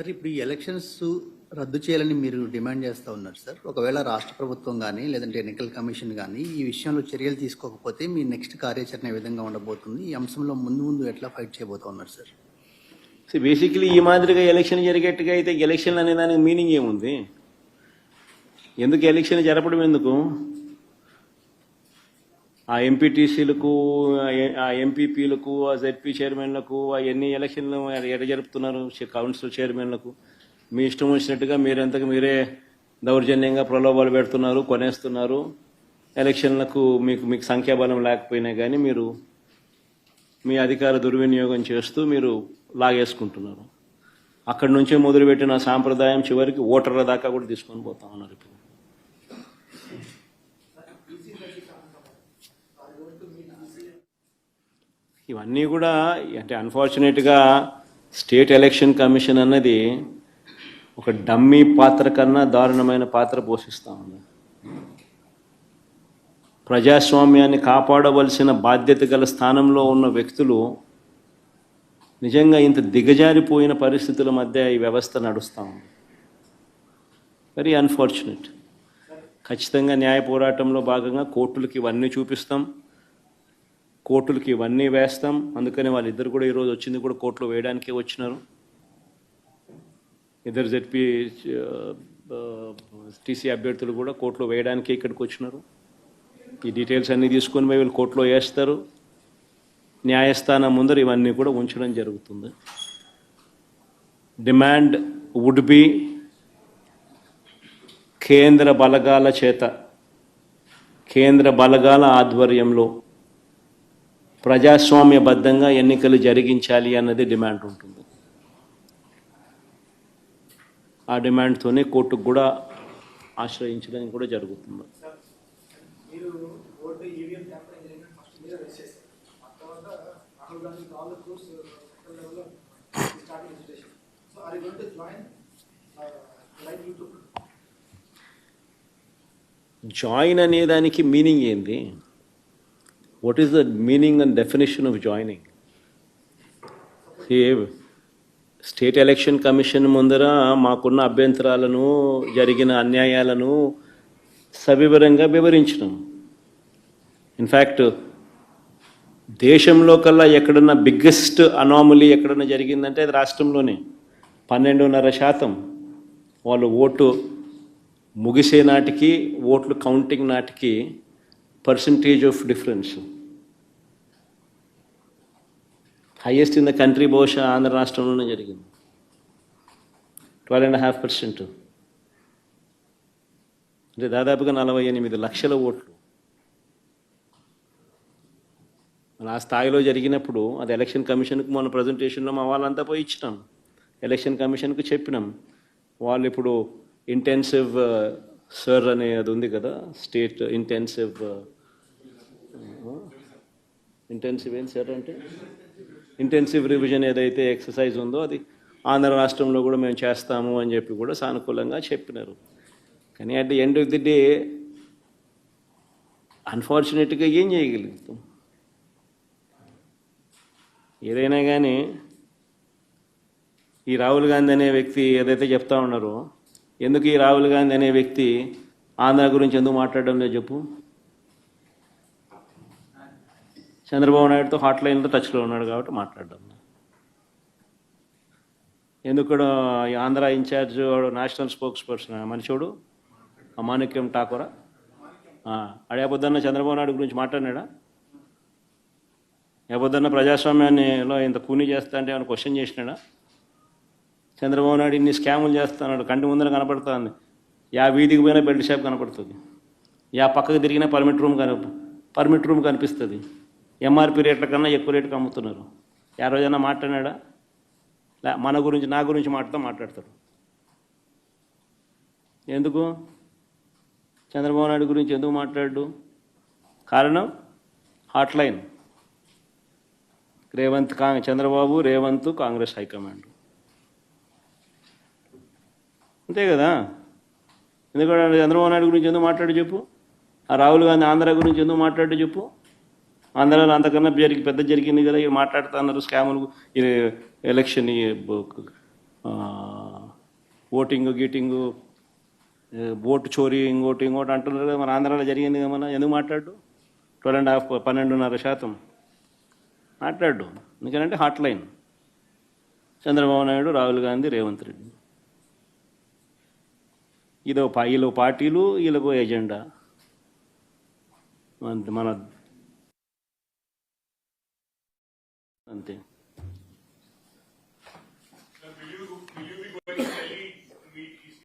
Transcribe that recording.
Sir ఇప్పుడు ఈ elections రద్దు చేయాలని మీరు డిమాండ్ చేస్తూ ఉన్నారు సార్. ఒకవేళ రాష్ట్ర ప్రభుత్వం కానీ లేదంటే ఎన్నికల కమిషన్ కానీ ఈ విషయంలో చర్యలు తీసుకోకపోతే మీ నెక్స్ట్ కార్యాచరణ ఏ విధంగా ఉండబోతుంది? ఈ అంశంలో ముందు ముందు ఎట్లా ఫైట్ చేయబోతా ఉన్నారు సార్? సో బేసిక్లీ ఈ మాదిరిగా ఎలక్షన్ జరిగేట్టుగా అయితే ఎలక్షన్ అనే దానికి మీనింగ్ ఏముంది? ఎందుకు ఎలక్షన్ జరపడం ఎందుకు? ఆ ఎంపీటీసీలకు ఆ ఎంపీపీలకు ఆ జెడ్పీ చైర్మన్లకు అవన్నీ ఎలక్షన్లు ఎట జరుపుతున్నారు కౌన్సిల్ చైర్మన్లకు మీ ఇష్టం వచ్చినట్టుగా మీరెంతకు మీరే దౌర్జన్యంగా ప్రలోభాలు పెడుతున్నారు కొనేస్తున్నారు. ఎలక్షన్లకు మీకు మీకు సంఖ్యాబలం లేకపోయినా కానీ మీరు మీ అధికార దుర్వినియోగం చేస్తూ మీరు లాగేసుకుంటున్నారు. అక్కడి నుంచే మొదలుపెట్టిన సాంప్రదాయం చివరికి ఓటర్ల దాకా కూడా తీసుకొని పోతా ఉన్నారు ఇప్పుడు. ఇవన్నీ కూడా అంటే అన్ఫార్చునేట్గా స్టేట్ ఎలక్షన్ కమిషన్ అన్నది ఒక డమ్మీ పాత్ర కన్నా దారుణమైన పాత్ర పోషిస్తూ ఉంది. ప్రజాస్వామ్యాన్ని కాపాడవలసిన బాధ్యత గల స్థానంలో ఉన్న వ్యక్తులు నిజంగా ఇంత దిగజారిపోయిన పరిస్థితుల మధ్య ఈ వ్యవస్థ నడుస్తూ ఉంది. వెరీ అన్ఫార్చునేట్ ఖచ్చితంగా న్యాయ పోరాటంలో భాగంగా కోర్టులకి ఇవన్నీ చూపిస్తాం. కోర్టులకి ఇవన్నీ వేస్తాం. అందుకని వాళ్ళిద్దరు కూడా ఈరోజు వచ్చింది కూడా కోర్టులో వేయడానికే వచ్చినారు. ఇద్దరు జెడ్పీ టీసీ అభ్యర్థులు కూడా కోర్టులో వేయడానికే ఇక్కడికి వచ్చినారు. ఈ డీటెయిల్స్ అన్నీ తీసుకొని పోయి వీళ్ళు కోర్టులో వేస్తారు. న్యాయస్థానం ముందర ఇవన్నీ కూడా ఉంచడం జరుగుతుంది. డిమాండ్ వుడ్ బి కేంద్ర బలగాల చేత కేంద్ర బలగాల ఆధ్వర్యంలో ప్రజాస్వామ్యబద్ధంగా ఎన్నికలు జరిగించాలి అన్నది డిమాండ్ ఉంటుంది. ఆ డిమాండ్తోనే కోర్టుకు కూడా ఆశ్రయించడం కూడా జరుగుతుంది. Join like YouTube. జాయిన్ అనే దానికి మీనింగ్ ఏంది? What is the meaning and definition of joining state election commission ముందర మాకున్న అభ్యంతరాలను జరిగిన అన్యాయాలను సవివరంగా వివరించినాం ఇన్ఫ్యాక్ట్ దేశంలో కల్లా ఎక్కడన్నా బిగ్గెస్ట్ అనామలీ ఎక్కడన్నా జరిగిందంటే అది రాష్ట్రంలోనే. పన్నెండున్నర శాతం వాళ్ళు ఓటు ముగిసే నాటికి ఓట్లు కౌంటింగ్ నాటికి percentage of difference highest in the country బహుశా ఆంధ్ర రాష్ట్రంలోనే జరిగింది. ట్వెల్వ్ అండ్ హాఫ్ పర్సెంట్ అంటే దాదాపుగా నలభై ఎనిమిది లక్షల ఓట్లు. ఆ స్థాయిలో జరిగినప్పుడు అది ఎలక్షన్ కమిషన్కు మన ప్రజెంటేషన్లో మా వాళ్ళంతా పోయి ఇచ్చినాం. ఎలక్షన్ కమిషన్కు చెప్పినాం. వాళ్ళు ఇప్పుడు ఇంటెన్సివ్ సర్ అనే అది ఉంది కదా స్టేట్ ఇంటెన్సివ్ ఇంటెన్సివ్ ఏం సార్ అంటే? ఇంటెన్సివ్ రివిజన్ ఏదైతే ఎక్సర్సైజ్ ఉందో అది ఆంధ్ర రాష్ట్రంలో కూడా మేము చేస్తాము అని చెప్పి కూడా సానుకూలంగా చెప్పినారు. కానీ at the end of the day అన్ఫార్చునేట్గా ఏం చేయగలుగుతాం? ఏదైనా కానీ ఈ రాహుల్ గాంధీ అనే వ్యక్తి ఏదైతే చెప్తా ఉన్నారో ఎందుకు ఈ రాహుల్ గాంధీ అనే వ్యక్తి ఆంధ్ర గురించి ఎందుకు మాట్లాడడం లేదు చెప్పు? చంద్రబాబు నాయుడుతో హాట్ లైన్లో టచ్లో ఉన్నాడు కాబట్టి మాట్లాడడం ఎందుకు ఈ ఆంధ్ర ఇన్ఛార్జ్ వాడు నేషనల్ స్పోక్స్ పర్సన్ మనిషోడు మాణిక్యం ఠాకూరా? అడే పొద్దున్న చంద్రబాబు నాయుడు గురించి మాట్లాడినాడా? ఏ పొద్దున్న ప్రజాస్వామ్యాన్నిలో ఇంత కూని చేస్తా అంటే ఏమైనా క్వశ్చన్ చేసినాడా? చంద్రబాబు నాయుడు ఇన్ని స్కాములు చేస్తున్నాడు కంటి ముందర కనపడుతుంది. యా వీధికి పోయినా బెల్ట్ షాప్ కనపడుతుంది. యా పక్కకు తిరిగినా పర్మిట్ రూమ్ కని పర్మిట్ రూమ్ కనిపిస్తుంది. ఎంఆర్పి రేట్ల కన్నా ఎక్కువ రేటుకి అమ్ముతున్నారు. యా రోజైనా మాట్లాడినాడా? లే మన గురించి నా గురించి మాట్లాడుతూ మాట్లాడతాడు. ఎందుకు? చంద్రబాబు నాయుడు గురించి ఎందుకు మాట్లాడు? కారణం? హాట్ లైన్ రేవంత్ కా చంద్రబాబు రేవంత్ కాంగ్రెస్ హైకమాండ్. అంతే కదా? ఎందుకంటే చంద్రబాబు నాయుడు గురించి ఎందుకు మాట్లాడు చెప్పు? ఆ రాహుల్ గాంధీ ఆంధ్ర గురించి ఎందుకు మాట్లాడు చెప్పు? ఆంధ్రాలో అంతకన్నా జరిగి పెద్ద జరిగింది కదా ఇవి మాట్లాడుతున్నారు స్కాములు. ఎలక్షన్ ఓటింగ్ గీటింగు ఓటు చోరీ ఇంకోటి ఇంకోటి అంటున్నారు కదా మన ఆంధ్రాలో జరిగింది కదా మన ఎందుకు మాట్లాడు? ట్వెల్వ్ అండ్ హాఫ్ పన్నెండున్నర శాతం. మాట్లాడు. ఎందుకంటే హాట్ లైన్ చంద్రబాబు నాయుడు రాహుల్ గాంధీ రేవంత్ రెడ్డి. ఇదో పా- వీళ్ళు పార్టీలు వీళ్ళకో ఎజెండా. మన- అంతే.